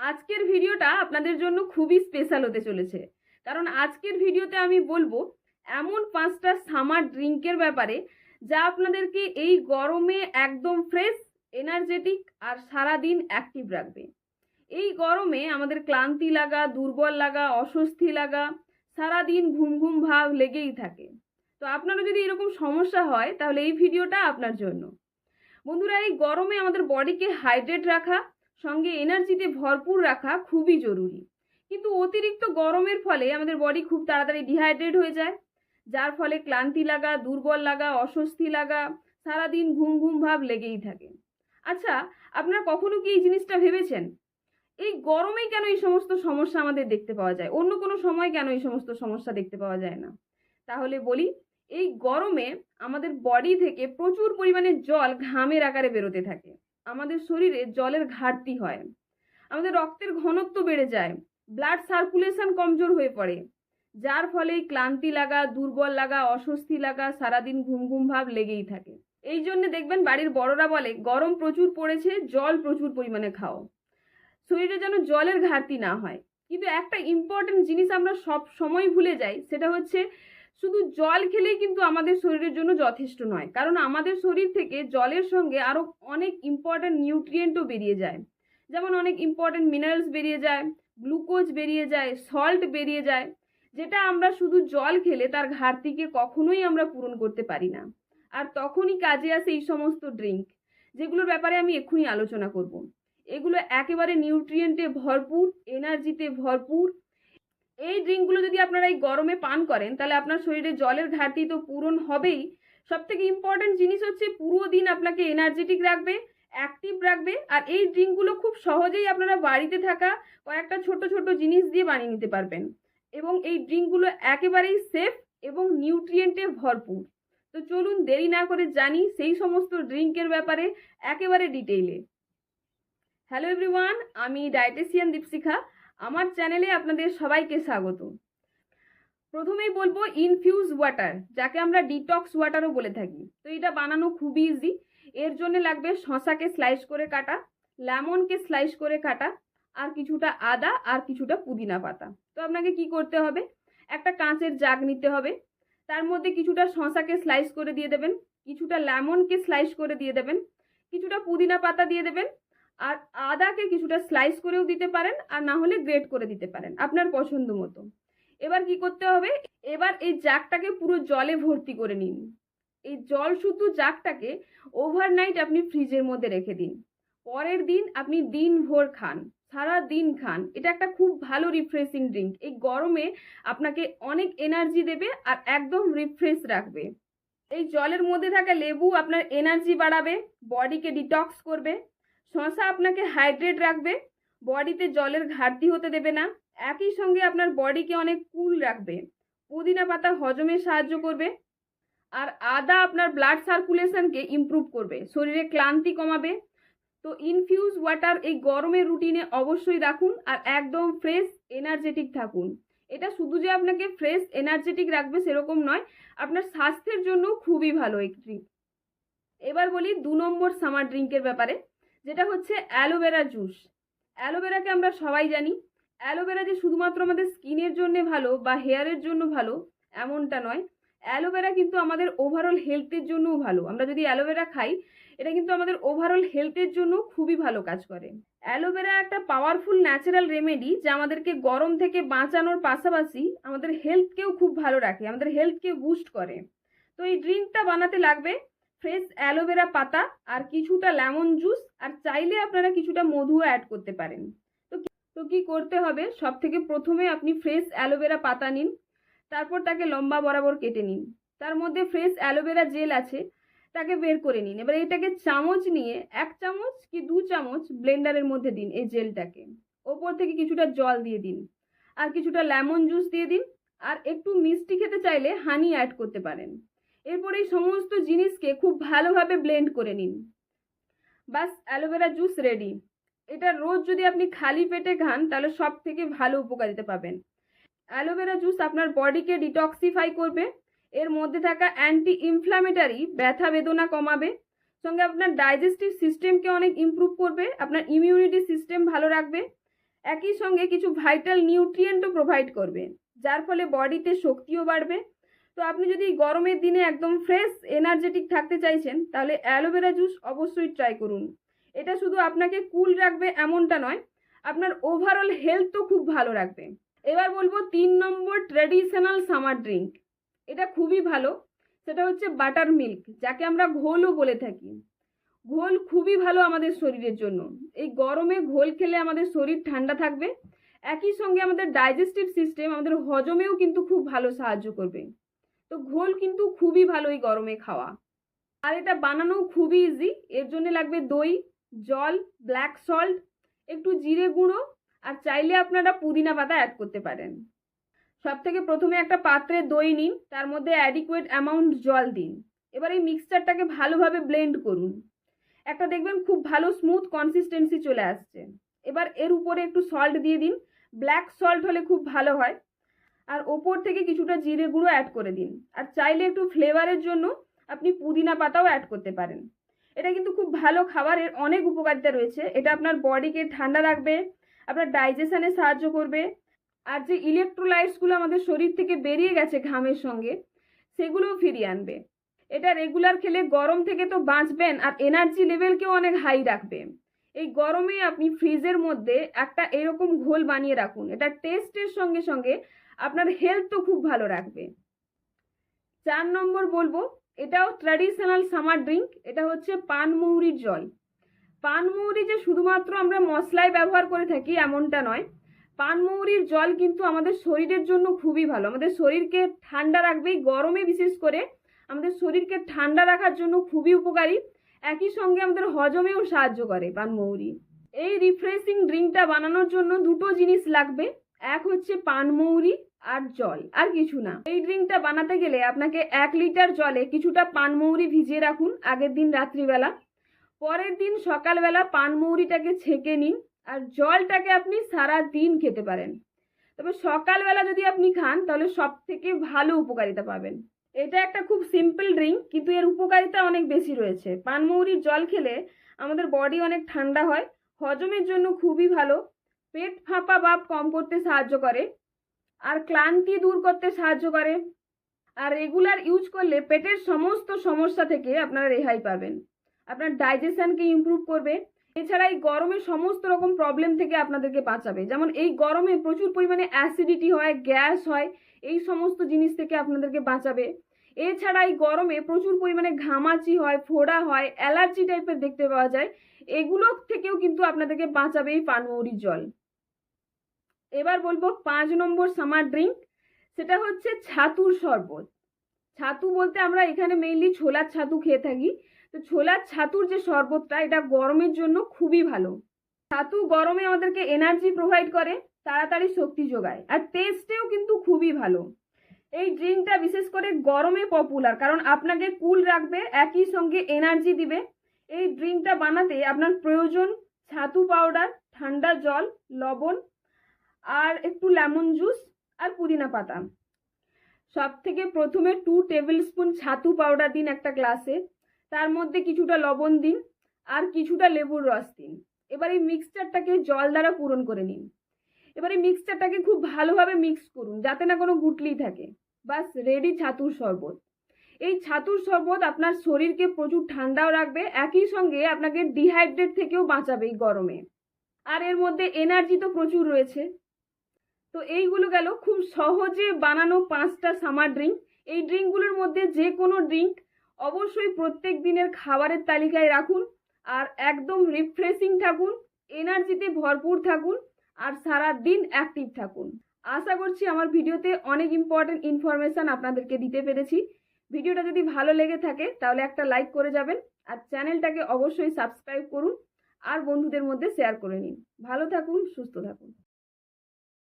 আজকের ভিডিওটা আপনাদের জন্য খুবই স্পেশাল হতে চলেছে। কারণ আজকের ভিডিওতে আমি বলব, এমন পাঁচটা সামার ড্রিঙ্কের ব্যাপারে যা আপনাদেরকে এই গরমে একদম ফ্রেশ এনার্জেটিক আর সারাদিন অ্যাক্টিভ রাখবে। এই গরমে আমাদের ক্লান্তি লাগা, দুর্বল লাগা, অস্বস্তি লাগা, সারাদিন ঘুম ঘুম ভাব লেগেই থাকে। তো আপনারও যদি এরকম সমস্যা হয়, তাহলে এই ভিডিওটা আপনার জন্য। বন্ধুরা, এই গরমে আমাদের বডিকে হাইড্রেট রাখা সঙ্গে এনার্জিতে ভরপুর রাখা খুবই জরুরি। কিন্তু অতিরিক্ত গরমের ফলে আমাদের বডি খুব তাড়াতাড়ি ডিহাইড্রেট হয়ে যায়। যার ফলে ক্লান্তি লাগা, দুর্বল লাগা, অস্বস্তি লাগা, সারাদিন ঘুম ঘুম ভাব লেগেই থাকে। আচ্ছা আপনারা কখনো কি এই জিনিসটা ভেবেছেন? এই গরমেই কেন এই সমস্ত সমস্যা আমাদের দেখতে পাওয়া যায়? অন্য কোনো সময় কেন এই সমস্ত সমস্যা দেখতে পাওয়া যায় না? তাহলে বলি, এই গরমে আমাদের বডি থেকে প্রচুর পরিমাণে জল ঘামের আকারে বেরোতে থাকে। আমাদের শরীরে জলের ঘাটতি হয়। আমাদের রক্তের ঘনত্ব বেড়ে যায়। ব্লাড সার্কুলেশন কমজোর হয়ে পড়ে। যার ফলে ক্লান্তি লাগা, দুর্বল লাগা, অস্বস্তি লাগা, সারাদিন ঘুম ঘুম ভাব লেগেই থাকে। এই জন্য দেখবেন বাড়ির বড়রা বলে, গরম প্রচুর পড়েছে, জল প্রচুর পরিমাণে খাও। শরীরে যেন জলের ঘাটতি না হয়। কিন্তু একটা ইম্পর্টেন্ট জিনিস আমরা সব সময় ভুলে যাই, সেটা হচ্ছে শুধু জল খেলেই কিন্তু আমাদের শরীরের জন্য যথেষ্ট নয়। কারণ আমাদের শরীর থেকে জলের সঙ্গে আরও অনেক ইম্পর্ট্যান্ট নিউট্রিয়েন্টও বেরিয়ে যায়। যেমন অনেক ইম্পর্ট্যান্ট মিনারেলস বেরিয়ে যায় গ্লুকোজ বেরিয়ে যায় সল্ট বেরিয়ে যায়, যেটা আমরা শুধু জল খেলে তার ঘাটতিকে কখনোই আমরা পূরণ করতে পারি না। আর তখনই কাজে আসে এই সমস্ত ড্রিঙ্ক যেগুলোর ব্যাপারে আমি এক্ষুনি আলোচনা করব। এগুলো একেবারে নিউট্রিয়েন্টে ভরপুর এনার্জিতে ভরপুর এই ড্রিঙ্কগুলো যদি আপনারা এই গরমে পান করেন, তাহলে আপনার শরীরে জলের ঘাটতি তো পূরণ হবেই। সব থেকে ইম্পর্টেন্ট জিনিস হচ্ছে পুরো দিন আপনাকে এনার্জেটিক রাখবে অ্যাক্টিভ রাখবে, আর এই ড্রিঙ্কগুলো খুব সহজেই আপনারা বাড়িতে থাকা কয়েকটা ছোট ছোট জিনিস দিয়ে বানিয়ে নিতে পারবেন। এবং এই ড্রিঙ্কগুলো একেবারেই সেফ এবং নিউট্রিয়েন্টে ভরপুর। তো চলুন দেরি না করে জানি সেই সমস্ত ড্রিঙ্কের ব্যাপারে একেবারে ডিটেইলে হ্যালো এভরিওয়ান আমি ডায়েটেশিয়ান দীপশিখা। আমার চ্যানেলে আপনাদের সবাইকে স্বাগত। প্রথমেই বলব ইনফিউজ ওয়াটার যাকে আমরা ডিটক্স ওয়াটারও বলে থাকি। তো এটা বানানো খুবই ইজি এর জন্য লাগবে শশাকে স্লাইস করে কাটা, লেমনকে স্লাইস করে কাটা, আর কিছুটা আদা আর কিছুটা পুদিনা পাতা। তো আপনাকে কি করতে হবে? একটা কাঁচের জাগ নিতে হবে। তার মধ্যে কিছুটা শশাকে স্লাইস করে দিয়ে দেবেন, কিছুটা লেমনকে স্লাইস করে দিয়ে দেবেন, কিছুটা পুদিনা পাতা দিয়ে দেবেন আর আদাকে কিছুটা স্লাইস করেও দিতে পারেন আর না হলে গ্রেট করে দিতে পারেন, আপনার পছন্দ মতো। এবার কি করতে হবে? এবার এই জাগটাকে পুরো জলে ভর্তি করে নিন। এই জল শুদ্ধ জাগটাকে ওভারনাইট আপনি ফ্রিজের মধ্যে রেখে দিন। পরের দিন আপনি দিন ভোর খান, সারা দিন খান। এটা একটা খুব ভালো রিফ্রেশিং ড্রিঙ্ক এই গরমে আপনাকে অনেক এনার্জি দেবে আর একদম রিফ্রেশ রাখবে। এই জলের মধ্যে থাকা লেবু আপনার এনার্জি বাড়াবে বডিকে ডিটক্স করবে। শশা আপনাকে হাইড্রেট রাখবে, বডিতে জলের ঘাটতি হতে দেবে না। একই সঙ্গে আপনার বডিকে অনেক কুল রাখবে। পুদিনা পাতা হজমে সাহায্য করবে আর আদা আপনার ব্লাড সার্কুলেশনকে ইমপ্রুভ করবে, শরীরে ক্লান্তি কমাবে। তো ইনফিউজ ওয়াটার এই গরমের রুটিনে অবশ্যই রাখুন আর একদম ফ্রেশ এনার্জেটিক থাকুন। এটা শুধু যে আপনাকে ফ্রেশ এনার্জেটিক রাখবে সেরকম নয়, আপনার স্বাস্থ্যের জন্য খুবই ভালো ড্রিঙ্ক এবার বলি দু নম্বর সামার ড্রিঙ্কের ব্যাপারে। যেটা হচ্ছে অ্যালোভেরা জুস। অ্যালোভেরাকে আমরা সবাই জানি। অ্যালোভেরা যে শুধুমাত্র আমাদের স্কিনের জন্য ভালো বা হেয়ারের জন্য ভালো, এমনটা নয়। অ্যালোভেরা কিন্তু আমাদের ওভারঅল হেলথের জন্যও ভালো। আমরা যদি অ্যালোভেরা খাই, এটা কিন্তু আমাদের ওভারঅল হেলথের জন্য খুবই ভালো কাজ করে। অ্যালোভেরা একটা পাওয়ারফুল ন্যাচারাল রেমেডি যা আমাদেরকে গরম থেকে বাঁচানোর পাশাপাশি আমাদের হেলথকেও খুব ভালো রাখে, আমাদের হেলথকে বুস্ট করে। তো এই ড্রিঙ্কটা বানাতে লাগবে ফ্রেশ অ্যালোভেরা পাতা আর কিছুটা লেমন জুস আর চাইলে আপনারা কিছুটা মধুও অ্যাড করতে পারেন। তো তো কী করতে হবে? সব থেকে প্রথমে আপনি ফ্রেশ অ্যালোভেরা পাতা নিন, তারপর তাকে লম্বা বরাবর কেটে নিন। তার মধ্যে ফ্রেশ অ্যালোভেরা জেল আছে, তাকে বের করে নিন। এবার এটাকে চামচ নিয়ে এক চামচ কি দু চামচ ব্লেন্ডারের মধ্যে দিন এই জেলটাকে। ওপর থেকে কিছুটা জল দিয়ে দিন আর কিছুটা লেমন জুস দিয়ে দিন। আর একটু মিষ্টি খেতে চাইলে হানি অ্যাড করতে পারেন। এরপর এই সমস্ত জিনিসকে খুব ভালোভাবে ব্লেন্ড করে নিন। বাস অ্যালোভেরা জুস রেডি এটা রোজ যদি আপনি খালি পেটে খান, তাহলে সব থেকে ভালো উপকারিতা পাবেন। অ্যালোভেরা জুস আপনার বডিকে ডিটক্সিফাই করবে। এর মধ্যে থাকা অ্যান্টি ইনফ্ল্যামেটারি ব্যথা বেদনা কমাবে। সঙ্গে আপনার ডাইজেস্টিভ সিস্টেমকে অনেক ইমপ্রুভ করবে। আপনার ইমিউনিটি সিস্টেম ভালো রাখবে। একই সঙ্গে কিছু ভাইটাল নিউট্রিয়েন্টও প্রোভাইড করবে, যার ফলে বডিতে শক্তিও বাড়বে। তো আপনি যদি গরমের দিনে একদম ফ্রেশ এনার্জেটিক থাকতে চাইছেন, তাহলে অ্যালোভেরা জুস অবশ্যই ট্রাই করুন। এটা শুধু আপনাকে কুল রাখবে এমনটা নয়, আপনার ওভারঅল হেলথও খুব ভালো রাখবে। এবার বলব তিন নম্বর ট্র্যাডিশনাল সামার ড্রিঙ্ক এটা খুবই ভালো, সেটা হচ্ছে বাটার মিল্ক যাকে আমরা ঘোলও বলে থাকি। ঘোল খুবই ভালো আমাদের শরীরের জন্য। এই গরমে ঘোল খেলে আমাদের শরীর ঠান্ডা থাকবে। একই সঙ্গে আমাদের ডাইজেস্টিভ সিস্টেম আমাদের হজমেও কিন্তু খুব ভালো সাহায্য করবে। তো ঘোল কিন্তু খুবই ভালো এই গরমে খাওয়া। আর এটা বানানো খুবই ইজি এর জন্য লাগবে দই, জল ব্ল্যাক সল্ট একটু জিরে গুঁড়ো, আর চাইলে আপনারা পুদিনা পাতা অ্যাড করতে পারেন। সব থেকে প্রথমে একটা পাত্রে দই নিন, তার মধ্যে অ্যাডিকুয়েট অ্যামাউন্ট জল দিন। এবার এই মিক্সচারটাকে ভালোভাবে ব্লেন্ড করুন। একটা দেখবেন খুব ভালো স্মুথ কনসিস্টেন্সি চলে আসছে। এবার এর উপরে একটু সল্ট দিয়ে দিন। ব্ল্যাক সল্ট হলে খুব ভালো হয়। আর ওপর থেকে কিছুটা জিরে গুঁড়ো অ্যাড করে দিন। আর চাইলে একটু ফ্লেভারের জন্য আপনি পুদিনা পাতাও অ্যাড করতে পারেন। এটা কিন্তু খুব ভালো খাবারের অনেক উপকারিতা রয়েছে। এটা আপনার বডিকে ঠান্ডা রাখবে, আপনার ডাইজেশানে সাহায্য করবে। আর যে ইলেকট্রোলাইটসগুলো আমাদের শরীর থেকে বেরিয়ে গেছে ঘামের সঙ্গে, সেগুলোও ফিরিয়ে আনবে। এটা রেগুলার খেলে গরম থেকে তো বাঁচবেন, আর এনার্জি লেভেলকেও অনেক হাই রাখবে। এই গরমে আপনি ফ্রিজের মধ্যে একটা এরকম ঘোল বানিয়ে রাখুন। এটা টেস্টের সঙ্গে সঙ্গে আপনার হেলথ তো খুব ভালো রাখবে। চার নম্বর বলব, এটাও ট্র্যাডিশনাল সামার ড্রিঙ্ক এটা হচ্ছে পানমৌরির জল। পানমৌরি যে শুধুমাত্র আমরা মশলায় ব্যবহার করে থাকি এমনটা নয় পানমৌরির জল কিন্তু আমাদের শরীরের জন্য খুবই ভালো। আমাদের শরীরকে ঠান্ডা রাখবে গরমে বিশেষ করে আমাদের শরীরকে ঠান্ডা রাখার জন্য খুবই উপকারী। একই সঙ্গে আমাদের হজমেও সাহায্য করে পানমৌরি এই রিফ্রেশিং ড্রিঙ্কটা বানানোর জন্য দুটো জিনিস লাগবে। এক হচ্ছে পানমৌরি আর জল, আর কিছু না। এই ড্রিঙ্কটা বানাতে গেলে আপনাকে এক লিটার জলে কিছুটা পানমৌরি ভিজিয়ে রাখুন আগের দিন রাত্রিবেলা। পরের দিন সকালবেলা পানমৌরিটাকে ছেঁকে নিন আর জলটাকে আপনি সারা দিন খেতে পারেন। তবে সকালবেলা যদি আপনি খান, তাহলে সব থেকে ভালো উপকারিতা পাবেন। এটা একটা খুব সিম্পল ড্রিঙ্ক কিন্তু এর উপকারিতা অনেক বেশি রয়েছে। পানমৌরির জল খেলে আমাদের বডি অনেক ঠান্ডা হয়, হজমের জন্য খুবই ভালো পেট ফাঁপা ভাব কম করতে সাহায্য করে, আর ক্লান্তি দূর করতে সাহায্য করে, আর রেগুলার ইউজ করলে পেটের সমস্ত সমস্যা থেকে আপনারা রেহাই পাবেন। আপনার ডাইজেশনকে ইমপ্রুভ করবে, এছাড়া এই গরমে সমস্ত রকম প্রবলেম থেকে আপনাদেরকে বাঁচাবে। যেমন এই গরমে প্রচুর পরিমাণে অ্যাসিডিটি হয় গ্যাস হয়, এই সমস্ত জিনিস থেকে আপনাদেরকে বাঁচাবে। এছাড়া এই গরমে প্রচুর পরিমাণে ঘামাচি হয়, ফোড়া হয় অ্যালার্জি টাইপের দেখতে পাওয়া যায়। এগুলো থেকেও কিন্তু আপনাদেরকে বাঁচাবে এই পানমৌরির জল। এবার বলব পাঁচ নম্বর সামার ড্রিঙ্ক সেটা হচ্ছে ছাতুর শরবত। ছাতু বলতে আমরা এখানে মেইনলি ছোলার ছাতু খেয়ে থাকি। তো ছোলার ছাতুর যে শরবতটা, এটা গরমের জন্য খুবই ভালো। ছাতু গরমে আমাদেরকে এনার্জি প্রোভাইড করে, তাড়াতাড়ি শক্তি যোগায়। আর টেস্টেও কিন্তু খুবই ভালো। এই ড্রিঙ্কটা বিশেষ করে গরমে পপুলার কারণ আপনাকে কুল রাখবে, একই সঙ্গে এনার্জি দিবে। এই ড্রিঙ্কটা বানাতে আপনার প্রয়োজন ছাতু পাউডার ঠান্ডা জল, লবণ আর একটু লেমন জুস আর পুদিনা পাতা। সব থেকে প্রথমে টু টেবিল স্পুন ছাতু পাউডার দিন একটা গ্লাসে তার মধ্যে কিছুটা লবণ দিন আর কিছুটা লেবুর রস দিন। এবার এই মিক্সচারটাকে জল দ্বারা পূরণ করে নিন। এবার এই মিক্সচারটাকে খুব ভালোভাবে মিক্স করুন, যাতে না কোনো গুটলি থাকে। বাস রেডি ছাতুর শরবত। এই ছাতুর শরবত আপনার শরীরকে প্রচুর ঠান্ডাও রাখবে, একই সঙ্গে আপনাকে ডিহাইড্রেট থেকেও বাঁচাবে এই গরমে। আর এর মধ্যে এনার্জি তো প্রচুর রয়েছে। তো এইগুলো গেল খুব সহজে বানানো পাঁচটা সামার ড্রিঙ্ক এই ড্রিঙ্কগুলোর মধ্যে যে কোনো ড্রিঙ্ক অবশ্যই প্রত্যেক দিনের খাবারের তালিকায় রাখুন আর একদম রিফ্রেশিং থাকুন এনার্জিতে ভরপুর থাকুন আর সারা দিন অ্যাক্টিভ থাকুন। আশা করছি আমার ভিডিওতে অনেক ইম্পর্টেন্ট ইনফরমেশান আপনাদেরকে দিতে পেরেছি। ভিডিওটা যদি ভালো লেগে থাকে তাহলে একটা লাইক করে যাবেন আর চ্যানেলটাকে অবশ্যই সাবস্ক্রাইব করুন আর বন্ধুদের মধ্যে শেয়ার করে নিন। ভালো থাকুন, সুস্থ থাকুন।